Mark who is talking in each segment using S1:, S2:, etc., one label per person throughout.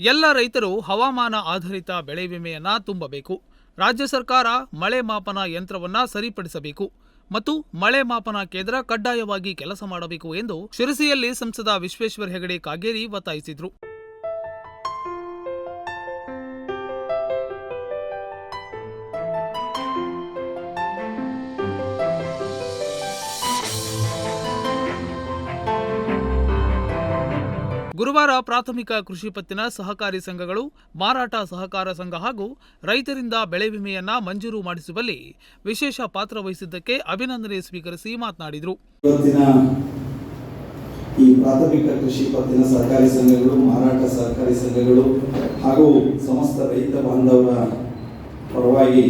S1: ಎಲ್ಲ ರೈತರು ಹವಾಮಾನ ಆಧಾರಿತ ಬೆಳೆ ವಿಮೆಯನ್ನ ತುಂಬಬೇಕು. ರಾಜ್ಯ ಸರ್ಕಾರ ಮಳೆ ಮಾಪನ ಯಂತ್ರವನ್ನ ಸರಿಪಡಿಸಬೇಕು ಮತ್ತು ಮಳೆ ಮಾಪನ ಕೇಂದ್ರ ಕಡ್ಡಾಯವಾಗಿ ಕೆಲಸ ಮಾಡಬೇಕು ಎಂದು ಶಿರಸಿಯಲ್ಲಿ ಸಂಸದ ವಿಶ್ವೇಶ್ವರ ಹೆಗಡೆ ಕಾಗೇರಿ ಒತ್ತಾಯಿಸಿದರು. ಗುರುವಾರ ಪ್ರಾಥಮಿಕ ಕೃಷಿ ಪತ್ತಿನ ಸಹಕಾರಿ ಸಂಘಗಳು, ಮಾರಾಟ ಸಹಕಾರ ಸಂಘ ಹಾಗೂ ರೈತರಿಂದ ಬೆಳೆ ವಿಮೆಯನ್ನ ಮಂಜೂರು ಮಾಡಿಸುವಲ್ಲಿ ವಿಶೇಷ ಪಾತ್ರ ವಹಿಸಿದ್ದಕ್ಕೆ ಅಭಿನಂದನೆ ಸ್ವೀಕರಿಸಿ ಮಾತನಾಡಿದರು.
S2: ಈ ಪ್ರಾಥಮಿಕ ಕೃಷಿ ಪತ್ತಿನ ಸಹಕಾರಿ ಸಂಘಗಳು, ಮಾರಾಟ ಸಹಕಾರಿ ಸಂಘಗಳು ಹಾಗೂ ಸಮಸ್ತ ರೈತ ಬಾಂಧವರ ಪರವಾಗಿ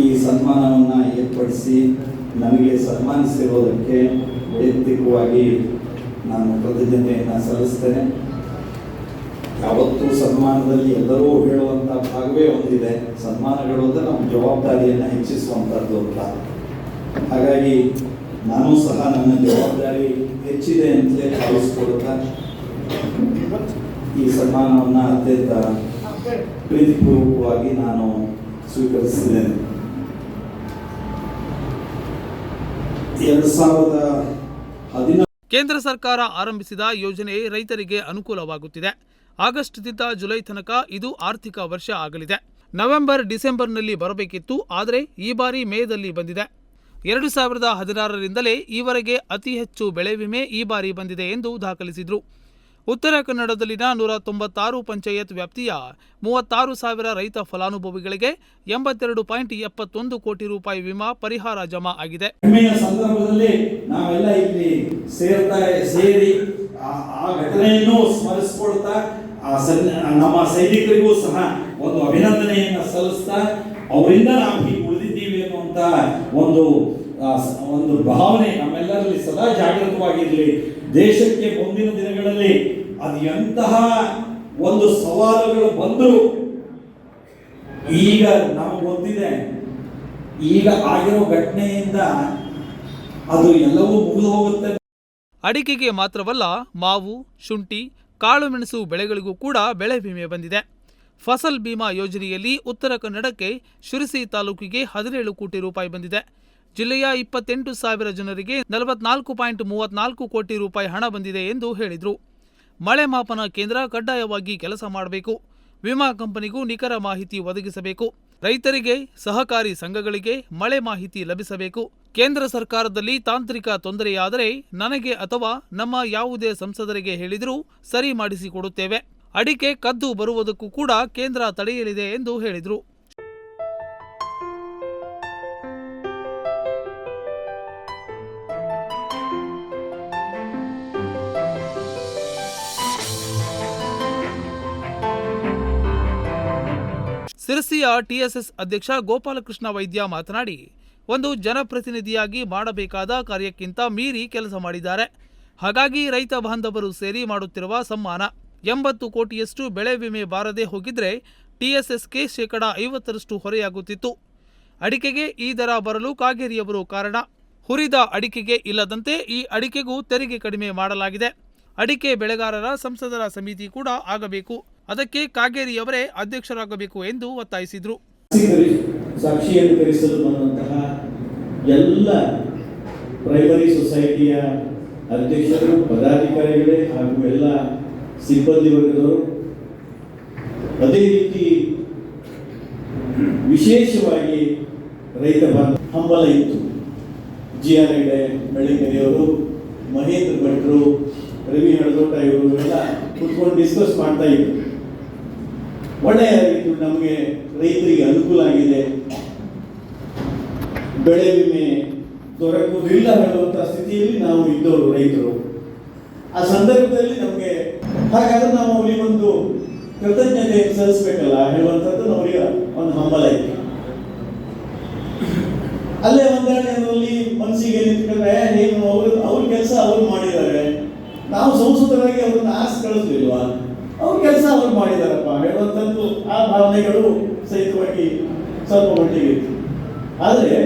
S2: ಈ ಸನ್ಮಾನವನ್ನು ಏರ್ಪಡಿಸಿ ನಮಗೆ ಸನ್ಮಾನಿಸಿರುವುದಕ್ಕೆ ವೈಯಕ್ತಿಕವಾಗಿ ನಾನು ಕೃತಜ್ಞತೆಯನ್ನು ಸಲ್ಲಿಸ್ತೇನೆ. ಯಾವತ್ತೂ ಸನ್ಮಾನದಲ್ಲಿ ಎಲ್ಲರೂ ಹೇಳುವಂಥ ಭಾಗವೇ ಒಂದಿದೆ. ಸನ್ಮಾನಗಳು ಅಂದರೆ ನಮ್ಮ ಜವಾಬ್ದಾರಿಯನ್ನು ಹೆಚ್ಚಿಸುವಂಥದ್ದು ಅಂತ. ಹಾಗಾಗಿ ನಾನು ಸಹ ನನ್ನ ಜವಾಬ್ದಾರಿ ಹೆಚ್ಚಿದೆ ಅಂತಲೇ ಭಾವಿಸ್ಕೊಳ್ತಾ ಈ ಸನ್ಮಾನವನ್ನು ಅತ್ಯಂತ ಪ್ರೀತಿಪೂರ್ವಕವಾಗಿ ನಾನು ಸ್ವೀಕರಿಸಿದ್ದೇನೆ ಎರಡು ಸಾವಿರದ ಹದಿನ
S1: ಕೇಂದ್ರ ಸರ್ಕಾರ ಆರಂಭಿಸಿದ ಯೋಜನೆ ರೈತರಿಗೆ ಅನುಕೂಲವಾಗುತ್ತಿದೆ. ಆಗಸ್ಟ್ದಿಂದ ಜುಲೈ ತನಕ ಇದು ಆರ್ಥಿಕ ವರ್ಷ ಆಗಲಿದೆ. ನವೆಂಬರ್, ಡಿಸೆಂಬರ್ನಲ್ಲಿ ಬರಬೇಕಿತ್ತು, ಆದರೆ ಈ ಬಾರಿ ಮೇದಲ್ಲಿ ಬಂದಿದೆ. ಎರಡು ಸಾವಿರದ ಹದಿನಾರರಿಂದಲೇ ಈವರೆಗೆ ಅತಿ ಹೆಚ್ಚು ಬೆಳೆ ವಿಮೆ ಈ ಬಾರಿ ಬಂದಿದೆ ಎಂದು ದಾಖಲಿಸಿದರು. ಉತ್ತರ ಕನ್ನಡದಲ್ಲಿನ ನೂರ ತೊಂಬತ್ತಾರು ಪಂಚಾಯತ್ ವ್ಯಾಪ್ತಿಯ ಮೂವತ್ತಾರು ಸಾವಿರ ರೈತ ಫಲಾನುಭವಿಗಳಿಗೆ ಎಂಬತ್ತೆರಡು ಪಾಯಿಂಟ್ ಎಪ್ಪತ್ತೊಂದು ಕೋಟಿ ರೂಪಾಯಿ ವಿಮಾ ಪರಿಹಾರ ಜಮಾ ಆಗಿದೆ.
S2: ಸಂದರ್ಭದಲ್ಲಿ ನಾವೆಲ್ಲ ಇಲ್ಲಿ ಸೇರಿ ಆ- ಘಟನೆಯನ್ನು ಸ್ಮರಿಸಿಕೊಳ್ತಾ ನಮ್ಮ ಸೈನಿಕರಿಗೂ ಸಹ ಒಂದು ಅಭಿನಂದನೆಯನ್ನು ಸಲ್ಲಿಸ್ತಾ, ಅವರಿಂದ ನಾವು ಹೀಗೆ ಉಳಿದಿದ್ದೀವಿ ಅನ್ನುವಂತ ಒಂದು ಒಂದು ಭಾವನೆ ನಮ್ಮೆಲ್ಲರಲ್ಲಿ ಸದಾ ಜಾಗೃತವಾಗಿರಲಿ. ದೇಶಕ್ಕೆ ಮುಂದಿನ ದಿನಗಳಲ್ಲಿ ಅದು ಎಂತಹ ಒಂದು ಸವಾಲುಗಳು ಬಂದರು ಈಗ ನಮಗೆ ಗೊತ್ತಿದೆ, ಈಗ ಆಗಿರೋ ಘಟನೆಯಿಂದ ಅದು ಎಲ್ಲವೂ ಮುಗಿದು ಹೋಗುತ್ತೆ.
S1: ಅಡಿಕೆಗೆ ಮಾತ್ರವಲ್ಲ, ಮಾವು, ಶುಂಠಿ ಕಾಳುಮೆಣಸು ಬೆಳೆಗಳಿಗೂ ಕೂಡ ಬೆಳೆ ವಿಮೆ ಬಂದಿದೆ. ಫಸಲ್ ಬಿಮಾ ಯೋಜನೆಯಲ್ಲಿ ಉತ್ತರ ಕನ್ನಡಕ್ಕೆ ಶಿರಸಿ ತಾಲೂಕಿಗೆ ಹದಿನೇಳು ಕೋಟಿ ರೂಪಾಯಿ ಬಂದಿದೆ. ಜಿಲ್ಲೆಯ ಇಪ್ಪತ್ತೆಂಟು ಸಾವಿರ ಜನರಿಗೆ ನಲವತ್ನಾಲ್ಕು ಪಾಯಿಂಟ್ ಮೂವತ್ನಾಲ್ಕು ಕೋಟಿ ರೂಪಾಯಿ ಹಣ ಬಂದಿದೆ ಎಂದು ಹೇಳಿದರು. ಮಳೆ ಮಾಪನ ಕೇಂದ್ರ ಕಡ್ಡಾಯವಾಗಿ ಕೆಲಸ ಮಾಡಬೇಕು. ವಿಮಾ ಕಂಪನಿಗೂ ನಿಖರ ಮಾಹಿತಿ ಒದಗಿಸಬೇಕು. ರೈತರಿಗೆ ಸಹಕಾರಿ ಸಂಘಗಳಿಗೆ ಮಳೆ ಮಾಹಿತಿ ಲಭಿಸಬೇಕು. ಕೇಂದ್ರ ಸರ್ಕಾರದಲ್ಲಿ ತಾಂತ್ರಿಕ ತೊಂದರೆಯಾದರೆ ನನಗೆ ಅಥವಾ ನಮ್ಮ ಯಾವುದೇ ಸಂಸದರಿಗೆ ಹೇಳಿದರೂ ಸರಿ ಮಾಡಿಸಿಕೊಡುತ್ತೇವೆ. ಅಡಿಕೆ ಕದ್ದು ಬರುವುದಕ್ಕೂ ಕೂಡ ಕೇಂದ್ರ ತಡೆಯಲಿದೆ ಎಂದು ಹೇಳಿದರು. ಸಿರಸಿಯ ಟಿಎಸ್ಎಸ್ ಅಧ್ಯಕ್ಷ ಗೋಪಾಲಕೃಷ್ಣ ವೈದ್ಯ ಮಾತನಾಡಿ, ಒಂದು ಜನಪ್ರತಿನಿಧಿಯಾಗಿ ಮಾಡಬೇಕಾದ ಕಾರ್ಯಕ್ಕಿಂತ ಮೀರಿ ಕೆಲಸ ಮಾಡಿದ್ದಾರೆ. ಹಾಗಾಗಿ ರೈತ ಬಾಂಧವರು ಸೇರಿ ಮಾಡುತ್ತಿರುವ ಸಮ್ಮಾನ. ಎಂಬತ್ತು ಕೋಟಿಯಷ್ಟು ಬೆಳೆ ವಿಮೆ ಬಾರದೆ ಹೋಗಿದ್ರೆ ಟಿಎಸ್ಎಸ್ಗೆ ಶೇಕಡ ಐವತ್ತರಷ್ಟು ಹೊರೆಯಾಗುತ್ತಿತ್ತು. ಅಡಿಕೆಗೆ ಈ ದರ ಬರಲು ಕಾಗೇರಿಯವರು ಕಾರಣ. ಹುರಿದ ಅಡಿಕೆಗೆ ಇಲ್ಲದಂತೆ ಈ ಅಡಿಕೆಗೂ ತೆರಿಗೆ ಕಡಿಮೆ ಮಾಡಲಾಗಿದೆ. ಅಡಿಕೆ ಬೆಳೆಗಾರರ ಸಂಸದರ ಸಮಿತಿ ಕೂಡ ಆಗಬೇಕು. ಅದಕ್ಕೆ ಕಾಗೇರಿಯವರೇ ಅಧ್ಯಕ್ಷರಾಗಬೇಕು ಎಂದು ಒತ್ತಾಯಿಸಿದರು.
S3: ಸಾಕ್ಷಿ ಸಾಕ್ಷಿಯನ್ನು ಕರೆಸಲು ಬಂದಂತಹ ಎಲ್ಲ ಪ್ರೈಮರಿ ಸೊಸೈಟಿಯ ಅಧ್ಯಕ್ಷರು, ಪದಾಧಿಕಾರಿಗಳೇ ಹಾಗೂ ಎಲ್ಲ ಸಿಬ್ಬಂದಿ ವರ್ಗದವರು, ಅದೇ ರೀತಿ ವಿಶೇಷವಾಗಿ ರೈತ ಬಾಂಧ ಹಂಬಲ ಇತ್ತು. ಜಿ ಆರ್ ಹೆಗ್ಡೆ ಬೆಳಗೆರೆಯವರು ಮಹೇಂದ್ರ ಭಟ್ರು, ರವಿ ಹಳದೋಟ ಇವರು ಎಲ್ಲ ಕುತ್ಕೊಂಡು ಡಿಸ್ಕಸ್ ಮಾಡ್ತಾ ಇದ್ರು. ಒಳ್ಳೆಯದಾಗಿತ್ತು ನಮಗೆ ರೈತರಿಗೆ ಅನುಕೂಲ ಆಗಿದೆ. ಬೆಳೆ ವಿಮೆ ದೊರಕುವುದಿಲ್ಲ ಹೇಳುವಂತ ಸ್ಥಿತಿಯಲ್ಲಿ ನಾವು ಇದ್ದವರು ರೈತರು. ಆ ಸಂದರ್ಭದಲ್ಲಿ ನಮಗೆ ಹಾಗಾದ್ರೆ ನಾವು ಅವರಿಗೆ ಒಂದು ಕೃತಜ್ಞತೆ ಸಲ್ಲಿಸ್ಬೇಕಲ್ಲ ಹೇಳುವಂಥದ್ದು ನಮಗೆ ಒಂದು ಹಂಬಲ ಇತ್ತು ಅಲ್ಲೇ ಹೊಂದಾಣಿಕೆಯಲ್ಲಿ ಮನಸ್ಸಿಗೆ ನಿಂತ್ಕೊಂಡ್ರೆ, ಏನು, ಅವರು, ಅವ್ರ ಕೆಲಸ ಅವ್ರು ಮಾಡಿದ್ದಾರೆ. ನಾವು ಸಂಸದರಾಗಿ ಅವ್ರನ್ನ ಆಸೆ ಕಳಿಸ್ಲಿಲ್ವಾ? ಅವ್ರ ಕೆಲಸ ಅವ್ರು ಮಾಡಿದಾರಪ್ಪ. ಹೇಳುವಂಥದ್ದು ಆ ಭಾವನೆಗಳು ಸಹಿತವಾಗಿ ಸ್ವಲ್ಪ ಮಟ್ಟಿಗೆ ಇತ್ತು. ಆದರೆ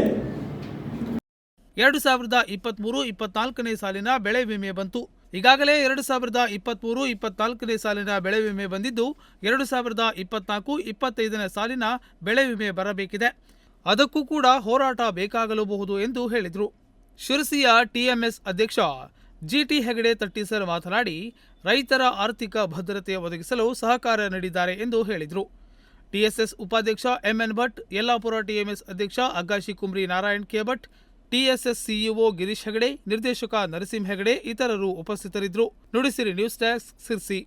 S1: ಎರಡು ಸಾವಿರದ ಇಪ್ಪತ್ತ್ಮೂರು ಇಪ್ಪತ್ನಾಲ್ಕನೇ ಸಾಲಿನ ಬೆಳೆ ವಿಮೆ ಬಂತು. ಈಗಾಗಲೇ ಎರಡು ಸಾವಿರದ ಇಪ್ಪತ್ತ್ಮೂರು ಇಪ್ಪತ್ನಾಲ್ಕನೇ ಸಾಲಿನ ಬೆಳೆ ವಿಮೆ ಬಂದಿದ್ದು, ಎರಡು ಸಾವಿರದ ಇಪ್ಪತ್ನಾಲ್ಕು, ಇಪ್ಪತ್ತೈದನೇ ಸಾಲಿನ ಬೆಳೆ ವಿಮೆ ಬರಬೇಕಿದೆ. ಅದಕ್ಕೂ ಕೂಡ ಹೋರಾಟ ಬೇಕಾಗಲೂಬಹುದು ಎಂದು ಹೇಳಿದರು. ಶಿರಸಿಯ ಟಿಎಂಎಸ್ ಅಧ್ಯಕ್ಷ ಜಿಟಿ ಹೆಗಡೆ ತಟ್ಟಿಸರ್ ಮಾತನಾಡಿ ರೈತರ ಆರ್ಥಿಕ ಭದ್ರತೆ ಒದಗಿಸಲು ಸಹಕಾರ ನೀಡಿದ್ದಾರೆ ಎಂದು ಹೇಳಿದರು. ಟಿಎಸ್ಎಸ್ ಉಪಾಧ್ಯಕ್ಷ ಎಂಎನ್ ಭಟ್, ಯಲ್ಲಾಪುರ ಟಿಎಂಎಸ್ ಅಧ್ಯಕ್ಷ Aggashi Kumri Narayan K Bhat, TSS CEO Girish Hegade, ನಿರ್ದೇಶಕ ನರಸಿಂಹ ಹೆಗಡೆ ಇತರರು ಉಪಸ್ಥಿತರಿದ್ದರು. Nudisiri news desk Sirsi.